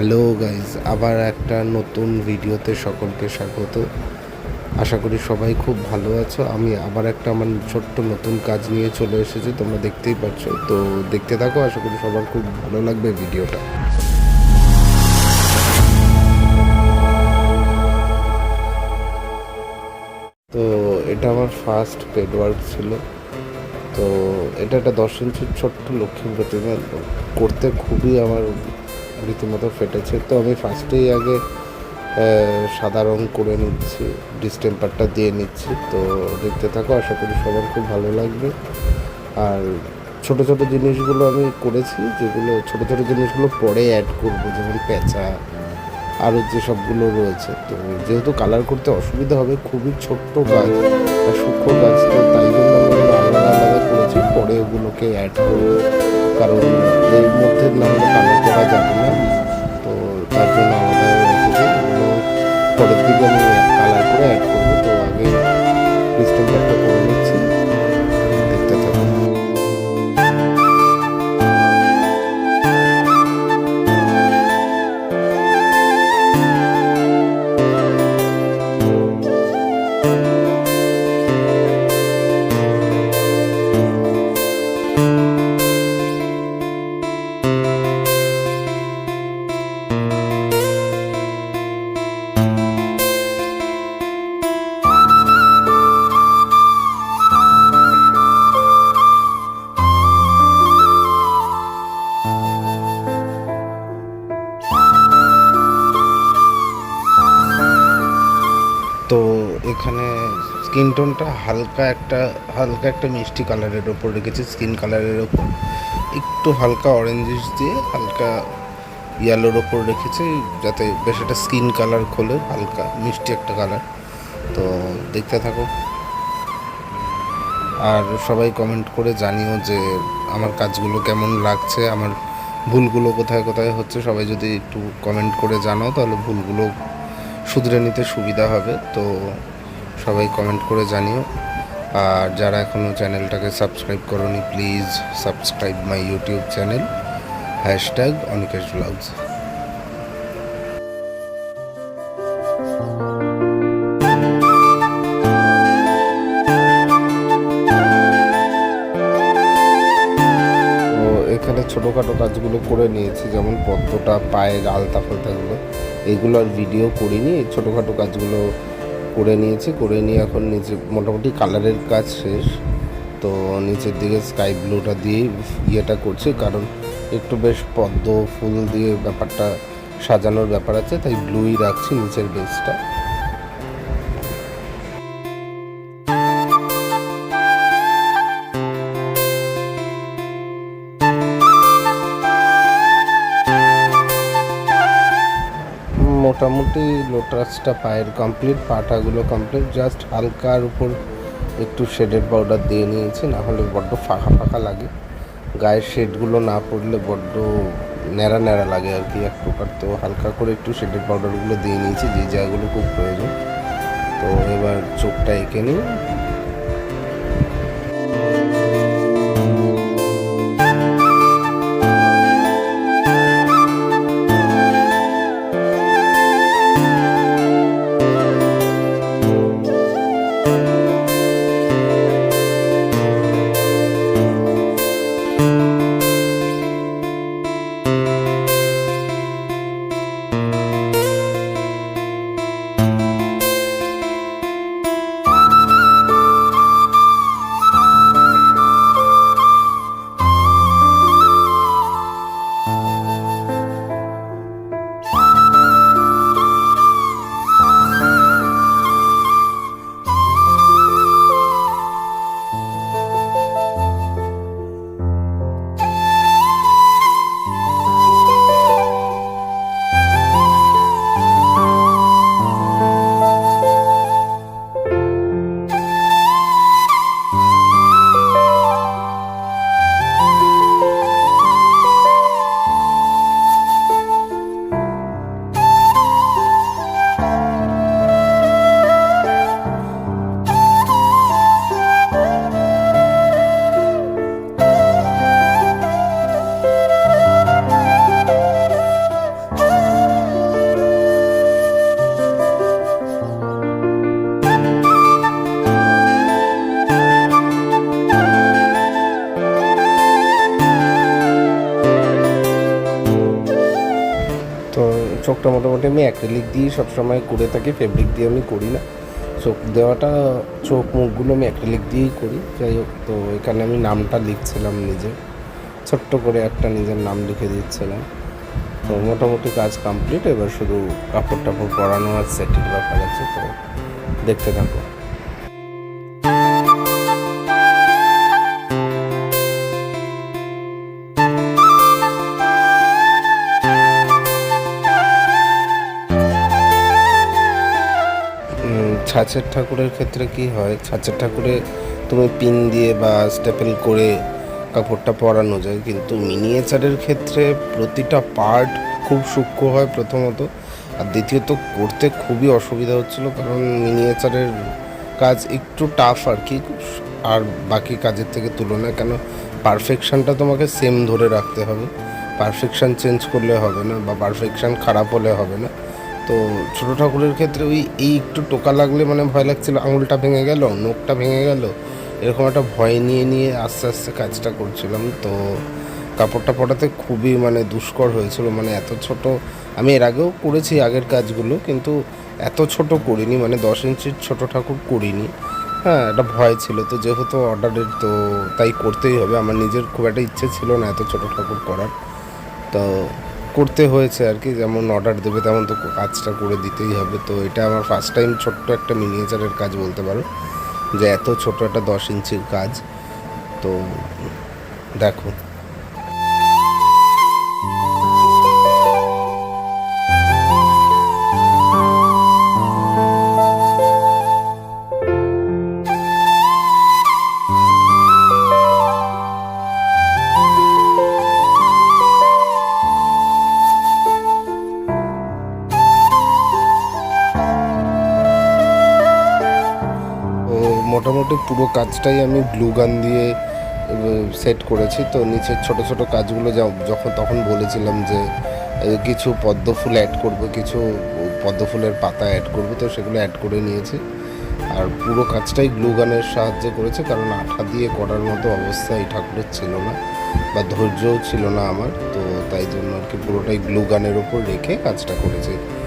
Hello guys আবার একটা নতুন ভিডিওতে সকলকে স্বাগত। আশা করি সবাই খুব ভালো আছো। আমি আবার একটা আমার ছোট্ট নতুন কাজ নিয়ে চলে এসেছি, তোমরা দেখতেই পাচ্ছ। তো দেখতে থাকো, আশা করি সবার খুব ভালো লাগবে ভিডিওটা। তো এটা আমার ফার্স্ট পেড ওয়ার্ক ছিল। তো এটা একটা দশ ইঞ্চির ছোট্ট লক্ষ্মী প্রতিমা। করতে খুবই আমার রীতিমতো ফেটেছে। তো আমি ফার্স্টেই আগে সাদা রং করে নিচ্ছি ডিস্টেম্পারটা দিয়ে নিচ্ছি। তো দেখতে থাকো, আশা করি সবার খুব ভালো লাগবে। আর ছোট ছোট জিনিসগুলো আমি করেছি, যেগুলো, ছোট ছোট জিনিসগুলো পরে অ্যাড করব, যেমন পেঁচা, আরও যে সবগুলো রয়েছে। তো যেহেতু কালার করতে অসুবিধা হবে, খুবই ছোট্ট গাছ বা সূক্ষ্ম গাছ, তো তাই জন্য আমি আলাদা আলাদা করেছি, পরে ওগুলোকে অ্যাড করব। কারণ এর মধ্যে না হলে কালার করা যাবে না তো তার জন্য এখানে স্কিন টোনটা হালকা একটা হালকা একটা মিষ্টি কালারের ওপর রেখেছি স্কিন কালারের ওপর একটু হালকা অরেঞ্জিস দিয়ে হালকা ইয়েলোর ওপর রেখেছি, যাতে বেশ একটা স্কিন কালার খোলে, হালকা মিষ্টি একটা কালার তো দেখতে থাকো। আর সবাই কমেন্ট করে জানিও যে আমার কাজগুলো কেমন লাগছে, আমার ভুলগুলো কোথায় কোথায় হচ্ছে। সবাই যদি একটু কমেন্ট করে জানাও, তাহলে ভুলগুলো শুধরে নিতে সুবিধা হবে। তো সবাই কমেন্ট করে জানিও। আর যারা এখনও চ্যানেলটাকে সাবস্ক্রাইব করনি please subscribe my YouTube channel hashtag Anikesh blogs এখানে ছোটোখাটো কাজগুলো করে নিয়েছি, যেমন পদ্মটা, পায়ের আলতা ফালতাগুলো। এগুলো আর ভিডিও করিনি, এই ছোটোখাটো কাজগুলো করে নিয়েছি, করে নিয়ে এখন নিচে মোটামুটি কালারের কাজ শেষ। তো নিচের দিকে স্কাই ব্লুটা দিয়ে ইয়েটা করছি, কারণ একটু বেশ পদ্ম ফুল দিয়ে ব্যাপারটা সাজানোর ব্যাপার আছে, তাই ব্লুই রাখছি নিচের বেসটা মোটামুটি লোটাসটা পায়ের কমপ্লিট পাটাগুলো কমপ্লিট জাস্ট হালকার উপর একটু শেডেড পাউডার দিয়ে নিয়েছি না হলে বড্ড ফাঁকা ফাঁকা লাগে। গায়ের শেডগুলো না পড়লে বড্ড ন্যাড়া ন্যাড়া লাগে আর কি, এক প্রকার তো হালকা করে একটু শেডেড পাউডারগুলো দিয়ে নিয়েছি, যে জায়গাগুলো খুব প্রয়োজন। তো এবার চোখটা এঁকে নিই। চোখটা মোটামুটি আমি অ্যাক্রেলিক দিয়েই সবসময় করে থাকি ফেব্রিক দিয়ে আমি করি না। চোখ দেওয়াটা চোখ মুখগুলো আমি অ্যাক্রেলিক দিয়েই করি। যাই হোক, তো এখানে আমি নামটা লিখছিলাম নিজে ছোট্ট করে একটা নিজের নাম লিখে দিচ্ছিলাম। তো মোটামুটি কাজ কমপ্লিট এবার শুধু কাপড় টাপড় পরানো আর সেটির ব্যাপার আছে, তো দেখতে থাকো। ছাঁচের ঠাকুরের ক্ষেত্রে কি হয়? ছাঁচের ঠাকুরে তুমি পিন দিয়ে বা স্টেপেল করে কাপড়টা পরানো যায়, কিন্তু মিনিয়েচারের ক্ষেত্রে প্রতিটা পার্ট খুব সূক্ষ্ম হয় প্রথমত। আর দ্বিতীয়ত করতে খুবই অসুবিধা হচ্ছিল, কারণ মিনিয়েচারের কাজ একটু টাফ আর কি, আর বাকি কাজের থেকে তুলনায়, কেন পারফেকশনটা তোমাকে সেম ধরে রাখতে হবে। পারফেকশন চেঞ্জ করলে হবে না, বা পারফেকশন খারাপ হলে হবে না। তো ছোটো ঠাকুরের ক্ষেত্রে ওই, এই একটু টোকা লাগলে মানে ভয় লাগছিল, আঙুলটা ভেঙে গেল নোকটা ভেঙে গেল, এরকম একটা ভয় নিয়ে নিয়ে আস্তে আস্তে কাজটা করছিলাম। তো কাপড়টা পরাতে খুবই মানে দুষ্কর হয়েছিল মানে এত ছোট, আমি এর আগেও করেছি আগের কাজগুলো, কিন্তু এত ছোট করিনি মানে দশ ইঞ্চির ছোট ঠাকুর করিনি। হ্যাঁ একটা ভয় ছিল, তো যেহেতু অর্ডারের তো তাই করতেই হবে, আমার নিজের খুব একটা ইচ্ছে ছিল না এত ছোট ঠাকুর করার। তো করতে হয়েছে আর কি, যেমন অর্ডার দেবে তেমন তো কাজটা করে দিতেই হবে। তো এটা আমার ফার্স্ট টাইম ছোট্ট একটা মিনিয়েচারের কাজ বলতে পারো, যে এত ছোট একটা দশ ইঞ্চির কাজ। তো দেখো। পুরো কাজটাই আমি গ্লু গান দিয়ে সেট করেছি। তো নিচের ছোট ছোট কাজগুলো যা- যখন তখন বলেছিলাম যে কিছু পদ্ম ফুল অ্যাড করব, কিছু পদ্ম ফুলের পাতা অ্যাড করব, তো সেগুলো অ্যাড করে নিয়েছি। আর পুরো কাজটাই গ্লু গানের সাহায্যে করেছে, কারণ আঠা দিয়ে করার মতো অবস্থা এই ঠাকুরের ছিল না, বা ধৈর্যও ছিল না আমার। তো তাই জন্য আর কি পুরোটাই গ্লু গানের ওপর রেখে কাজটা করেছি।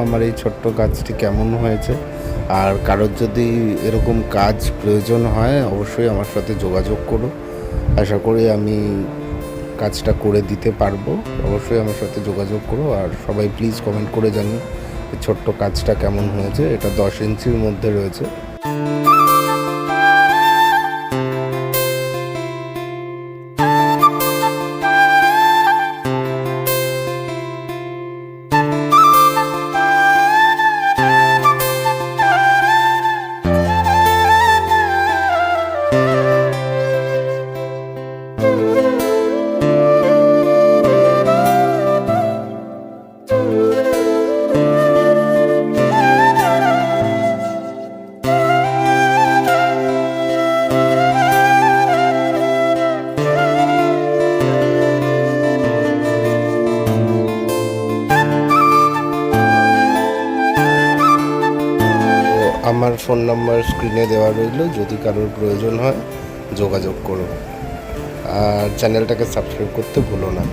আমার এই ছোট্ট কাজটি কেমন হয়েছে? আর কারোর যদি এরকম কাজ প্রয়োজন হয়, অবশ্যই আমার সাথে যোগাযোগ করো। আশা করি আমি কাজটা করে দিতে পারব। অবশ্যই আমার সাথে যোগাযোগ করো আর সবাই প্লিজ কমেন্ট করে এই ছোট্ট কাজটা কেমন হয়েছে। এটা দশ ইঞ্চির মধ্যে রয়েছে। ফোন নাম্বার স্ক্রিনে দেওয়া রইল, যদি কারোর প্রয়োজন হয় যোগাযোগ করুন। আর চ্যানেলটাকে সাবস্ক্রাইব করতে ভুলো না।